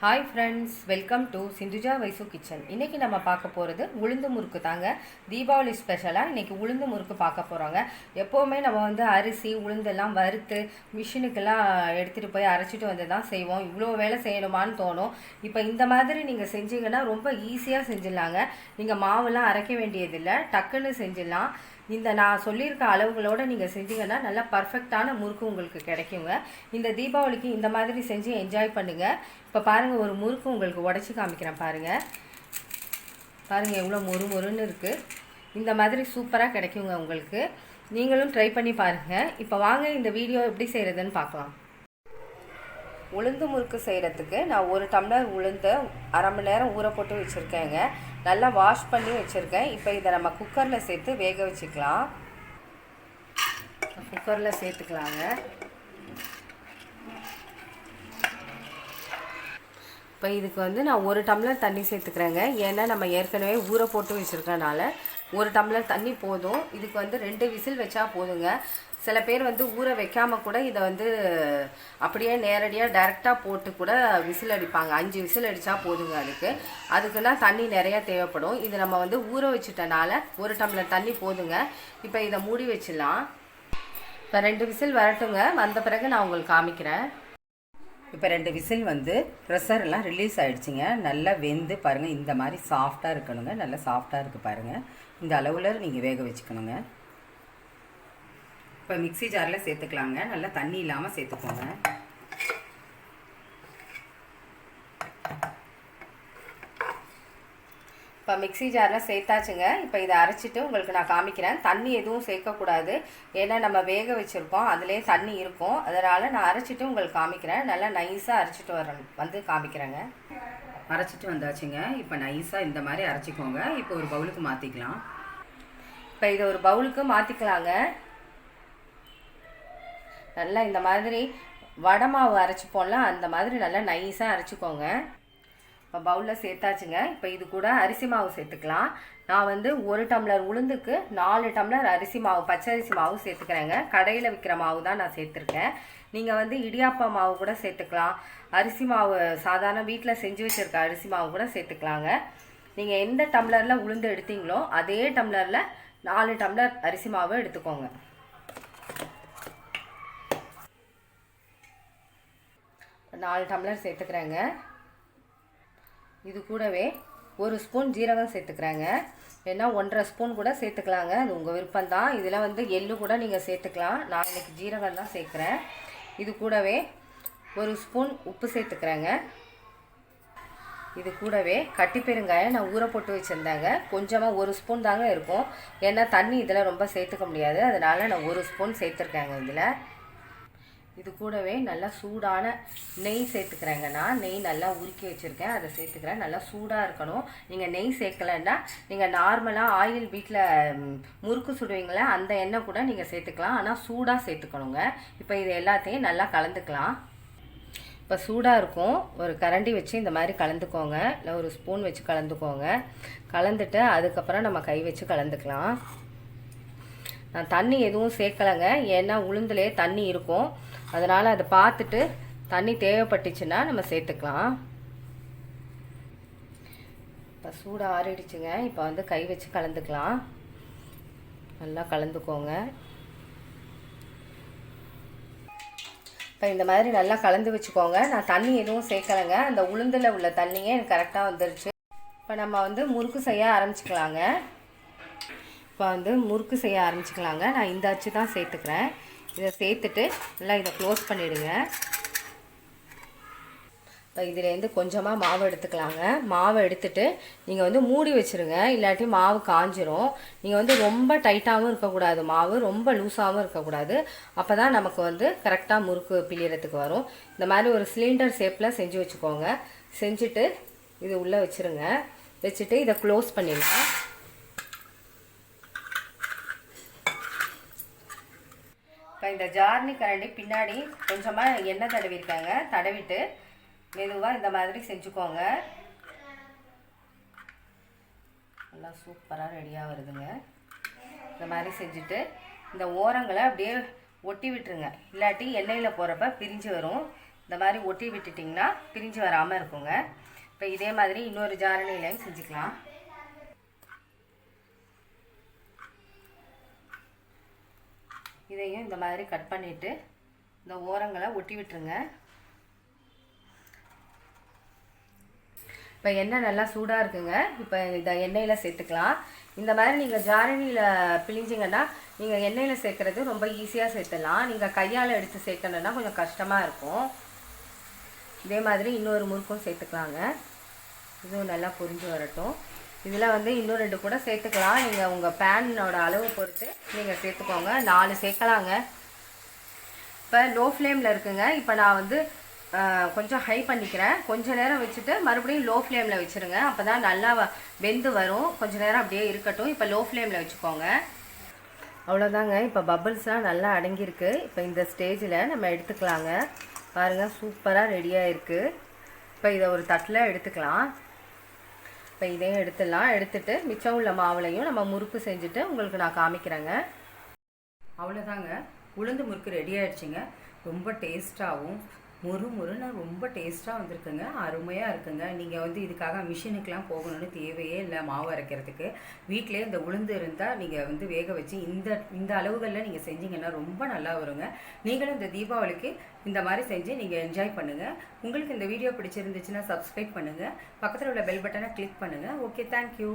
Hi friends welcome to Sindhuja Vaishu kitchen இன்றைக்கி நம்ம பார்க்க போகிறது உளுந்து முறுக்கு தாங்க. தீபாவளி ஸ்பெஷலாக இன்றைக்கி உளுந்து முறுக்கு பார்க்க போகிறோங்க எப்போவுமே நம்ம வந்து அரிசி உளுந்தெல்லாம் வறுத்து மிஷினுக்கெல்லாம் எடுத்துகிட்டு போய் அரைச்சிட்டு வந்து தான் செய்வோம். இவ்வளோ வேலை செய்யணுமான்னு தோணும். இப்போ இந்த மாதிரி நீங்கள் செஞ்சீங்கன்னா ரொம்ப ஈஸியாக செஞ்சிடலாங்க. நீங்கள் மாவுலாம் அரைக்க வேண்டியதில்லை. டக்குன்னு செஞ்சிடலாம். இந்த நான் சொல்லியிருக்க அளவுகளோடு நீங்கள் செஞ்சீங்கன்னா நல்லா பர்ஃபெக்டான முறுக்கு உங்களுக்கு கிடைக்குங்க. இந்த தீபாவளிக்கு இந்த மாதிரி செஞ்சு என்ஜாய் பண்ணுங்கள் இப்போ பாருங்கள் ஒரு முறுக்கு உங்களுக்கு உடச்சி காமிக்கிறேன் பாருங்கள் பாருங்கள் எவ்வளோ மொறு மொறுன்னு இருக்குது இந்த மாதிரி சூப்பராக கிடைக்குங்க உங்களுக்கு. நீங்களும் ட்ரை பண்ணி பாருங்கள் இப்போ வாங்க இந்த வீடியோ எப்படி செய்கிறதுன்னு பார்க்கலாம். உளுந்து முறுக்கு செய்கிறதுக்கு நான் ஒரு டம்ளர் உளுந்து அரை மணி நேரம் ஊற போட்டு வச்சுருக்கேங்க. நல்லா வாஷ் பண்ணி வச்சுருக்கேன். இப்போ இதை நம்ம குக்கரில் சேர்த்து வேக வச்சுக்கலாம். குக்கரில் சேர்த்துக்கலாங்க. இப்போ இதுக்கு வந்து நான் ஒரு டம்ளர் தண்ணி சேர்த்துக்கிறேங்க. ஏன்னா நம்ம ஏற்கனவே ஊற போட்டு வச்சுருக்கனால ஒரு டம்ளர் தண்ணி போதும். இதுக்கு வந்து ரெண்டு விசில் வச்சா போதுங்க. சில பேர் வந்து ஊற வைக்காம கூட இதை வந்து அப்படியே நேரடியாக டைரெக்டாக போட்டு கூட விசில் அடிப்பாங்க. அஞ்சு விசில் அடித்தா போதுங்க அதுக்கு. அதுக்குன்னா தண்ணி நிறையா தேவைப்படும். இது நம்ம வந்து ஊற வச்சுட்டனால ஒரு டம்ளர் தண்ணி போதுங்க. இப்போ இதை மூடி வச்சிடலாம். இப்போ ரெண்டு விசில் வரட்டுங்க. வந்த பிறகு நான் உங்களுக்கு காமிக்கிறேன். இப்போ ரெண்டு விசில் வந்து ப்ரெஷர் எல்லாம் ரிலீஸ் ஆகிடுச்சிங்க நல்லா வெந்து பாருங்கள் இந்த மாதிரி சாஃப்டாக இருக்கணுங்க. நல்லா சாஃப்டாக இருக்குது பாருங்கள் இந்த அளவில் நீங்கள் வேக வச்சுக்கணுங்க. இப்போ மிக்ஸி ஜாரில் சேர்த்துக்கலாங்க. நல்லா தண்ணி இல்லாமல் சேர்த்துக்கோங்க. இப்போ மிக்ஸி ஜாரில் சேர்த்தாச்சுங்க. இப்போ இதை அரைச்சிட்டு உங்களுக்கு நான் காமிக்கிறேன். தண்ணி எதுவும் சேர்க்கக்கூடாது. ஏன்னா நம்ம வேக வச்சுருக்கோம். அதிலே தண்ணி இருக்கும். அதனால் நான் அரைச்சிட்டு உங்களுக்கு காமிக்கிறேன். நல்லா நைஸாக அரைச்சிட்டு வரேன் வந்து காமிக்கிறேங்க. அரைச்சிட்டு வந்தாச்சுங்க. இப்போ நைஸாக இந்த மாதிரி அரைச்சிக்கோங்க. இப்போ ஒரு பவுலுக்கு மாற்றிக்கலாம் இப்போ இதை ஒரு பவுலுக்கு மாற்றிக்கலாங்க நல்லா இந்த மாதிரி வடை மாவு அரைச்சிப்போம்ல அந்த மாதிரி நல்லா நைஸாக அரைச்சிக்கோங்க. இப்போ பவுலில் சேர்த்தாச்சுங்க. இப்போ இது கூட அரிசி மாவு சேர்த்துக்கலாம். நான் வந்து ஒரு டம்ளர் உளுந்துக்கு நாலு டம்ளர் அரிசி மாவு பச்சை அரிசி மாவு சேர்த்துக்கிறேங்க. கடையில் விற்கிற மாவு தான் நான் சேர்த்துருக்கேன். நீங்கள் வந்து இடியாப்பா மாவு கூட சேர்த்துக்கலாம். அரிசி மாவு சாதாரண வீட்டில் செஞ்சு வச்சுருக்க அரிசி மாவு கூட சேர்த்துக்கலாங்க. நீங்கள் எந்த டம்ளரில் உளுந்து எடுத்தீங்களோ அதே டம்ளரில் நாலு டம்ளர் அரிசி மாவு எடுத்துக்கோங்க. நாலு டம்ளர் சேர்த்துக்கிறேங்க. இது கூடவே ஒரு ஸ்பூன் ஜீரகம் சேர்த்துக்கிறாங்க. ஏன்னா ஒன்றரை ஸ்பூன் கூட சேர்த்துக்கலாங்க. அது உங்கள் விருப்பம் தான் இதில் வந்து எள்ளு கூட நீங்கள் சேர்த்துக்கலாம். நான் இன்னைக்கு ஜீரகம் தான் சேர்க்குறேன். இது கூடவே ஒரு ஸ்பூன் உப்பு சேர்த்துக்கிறேங்க. இது கூடவே கட்டி பெருங்காயம் நான் ஊற போட்டு வச்சுருந்தாங்க. கொஞ்சமாக ஒரு ஸ்பூன் தாங்க இருக்கும். ஏன்னா தண்ணி இதில் ரொம்ப சேர்த்துக்க முடியாது. அதனால் நான் ஒரு ஸ்பூன் சேர்த்துருக்கேங்க இதில். இது கூடவே நல்லா சூடான நெய் சேர்த்துக்கிறேங்க. நான் நெய் நல்லா உருக்கி வச்சுருக்கேன். அதை சேர்த்துக்கிறேன். நல்லா சூடாக இருக்கணும். நீங்கள் நெய் சேர்க்கலைன்னா நீங்கள் நார்மலாக ஆயில் வீட்டில் முறுக்கு சுடுவீங்களே அந்த எண்ணெய் கூட நீங்கள் சேர்த்துக்கலாம். ஆனால் சூடாக சேர்த்துக்கணுங்க. இப்போ இது எல்லாத்தையும் நல்லா கலந்துக்கலாம். இப்போ சூடாக இருக்கும். ஒரு கரண்டி வச்சு இந்த மாதிரி கலந்துக்கோங்க. இல்லை ஒரு ஸ்பூன் வச்சு கலந்துக்கோங்க. கலந்துட்டு அதுக்கப்புறம் நம்ம கை வச்சு கலந்துக்கலாம். நான் தண்ணி எதுவும் சேர்க்கலைங்க. ஏன்னா உளுந்துலேயே தண்ணி இருக்கும். அதனால் அதை பார்த்துட்டு தண்ணி தேவைப்பட்டுச்சுன்னா நம்ம சேர்த்துக்கலாம். இப்போ சூடாக ஆறிடுச்சுங்க. இப்போ வந்து கை வச்சு கலந்துக்கலாம். நல்லா கலந்துக்கோங்க. இப்போ இந்த மாதிரி நல்லா கலந்து வச்சுக்கோங்க. நான் தண்ணி எதுவும் சேர்க்கலைங்க. அந்த உளுந்தில் உள்ள தண்ணியே எனக்கு கரெக்டாக வந்துருச்சு. இப்போ நம்ம வந்து முறுக்கு செய்ய ஆரம்பிச்சுக்கலாங்க. இப்போ வந்து முறுக்கு செய்ய ஆரம்பிச்சுக்கலாங்க. நான் இந்த அச்சு தான் சேர்த்துக்கிறேன். இதை சேர்த்துட்டு நல்லா இதை க்ளோஸ் பண்ணிவிடுங்க இப்போ இதுலேருந்து கொஞ்சமாக மாவு எடுத்துக்கலாங்க. மாவை எடுத்துட்டு நீங்கள் வந்து மூடி வச்சுருங்க. இல்லாட்டி மாவு காஞ்சிரும். நீங்கள் வந்து ரொம்ப டைட்டாகவும் இருக்கக்கூடாது. மாவு ரொம்ப லூஸாகவும் இருக்கக்கூடாது. அப்போ தான் நமக்கு வந்து கரெக்டாக முறுக்கு பிழியறதுக்கு வரும். இந்த மாதிரி ஒரு சிலிண்டர் ஷேப்பில் செஞ்சு வச்சுக்கோங்க. செஞ்சுட்டு இது உள்ளே வச்சுருங்க. வச்சுட்டு இதை க்ளோஸ் பண்ணிடுங்க இந்த ஜார்னி கரண்டி பின்னாடி கொஞ்சமாக எண்ணெய் தடவிருக்காங்க தடவிட்டு மெதுவாக இந்த மாதிரி செஞ்சுக்கோங்க. நல்லா சூப்பராக ரெடியாக வருதுங்க. இந்த மாதிரி செஞ்சுட்டு இந்த ஓரங்களை அப்படியே ஒட்டி விட்டுருங்க. இல்லாட்டி எண்ணெயில் போகிறப்ப பிரிஞ்சு வரும். இந்த மாதிரி ஒட்டி விட்டுட்டிங்கன்னா பிரிஞ்சு வராமல் இருக்குங்க. இப்போ இதே மாதிரி இன்னொரு ஜாரணியிலையும் செஞ்சுக்கலாம். இதையும் இந்த மாதிரி கட் பண்ணிவிட்டு இந்த ஓரங்களை ஒட்டி விட்டுருங்க. இப்போ எண்ணெய் நல்லா சூடாக இருக்குங்க. இப்போ இதை எண்ணெயில் சேர்த்துக்கலாம். இந்த மாதிரி நீங்கள் ஜாரணியில் பிழிஞ்சிங்கன்னா நீங்கள் எண்ணெயில் சேர்க்குறது ரொம்ப ஈஸியாக சேர்த்துடலாம். நீங்கள் கையால் எடுத்து சேர்க்கணுன்னா கொஞ்சம் கஷ்டமாக இருக்கும். இதே மாதிரி இன்னொரு முறுக்கும் சேர்த்துக்கலாங்க. இதுவும் நல்லா புரிஞ்சு வரட்டும். இதில் வந்து இன்னும் ரெண்டு கூட சேர்த்துக்கலாம். நீங்கள் உங்கள் பேனோட அளவு பொறுத்து நீங்கள் சேர்த்துக்கோங்க. நாலு சேர்க்கலாங்க. இப்போ லோ ஃப்ளேமில் இருக்குங்க. இப்போ நான் வந்து கொஞ்சம் ஹை பண்ணிக்கிறேன். கொஞ்சம் நேரம் வச்சுட்டு மறுபடியும் லோ ஃப்ளேமில் வச்சுருங்க. அப்போ தான் நல்லா வ- வெந்து வரும். கொஞ்சம் நேரம் அப்படியே இருக்கட்டும். இப்போ லோ ஃப்ளேமில் வச்சுக்கோங்க. அவ்வளோதாங்க. இப்போ பபிள்ஸ்லாம் நல்லா அடங்கியிருக்கு. இப்போ இந்த ஸ்டேஜில் நம்ம எடுத்துக்கலாங்க. பாருங்கள் சூப்பராக ரெடியாக இருக்குது இப்போ இதை ஒரு தட்டில் எடுத்துக்கலாம். இப்போ இதையும் எடுத்துடலாம். எடுத்துட்டு மிச்சம் உள்ள மாவுலையும் நம்ம முறுக்கு செஞ்சுட்டு உங்களுக்கு நான் காமிக்கிறேங்க. அவ்வளோதாங்க. உளுந்து முறுக்கு ரெடி ஆகிடுச்சிங்க ரொம்ப டேஸ்ட்டாகவும் மொறு மொறுன்னு ரொம்ப டேஸ்ட்டாக வந்திருக்குங்க. அருமையாக இருக்குங்க. நீங்கள் வந்து இதுக்காக மிஷினுக்கெலாம் போகணும்னு தேவையே இல்லை மாவு அரைக்கிறதுக்கு. வீட்டிலே இந்த உளுந்து இருந்தால் நீங்கள் வந்து வேக வச்சு இந்த இந்த அளவுகளில் நீங்கள் செஞ்சீங்கன்னா ரொம்ப நல்லா வருங்க. நீங்களும் இந்த தீபாவளிக்கு இந்த மாதிரி செஞ்சு நீங்கள் என்ஜாய் பண்ணுங்கள் உங்களுக்கு இந்த வீடியோ பிடிச்சிருந்துச்சுன்னா சப்ஸ்கிரைப் பண்ணுங்கள் பக்கத்தில் உள்ள பெல் பட்டனை கிளிக் பண்ணுங்கள் ஓகே தேங்க்யூ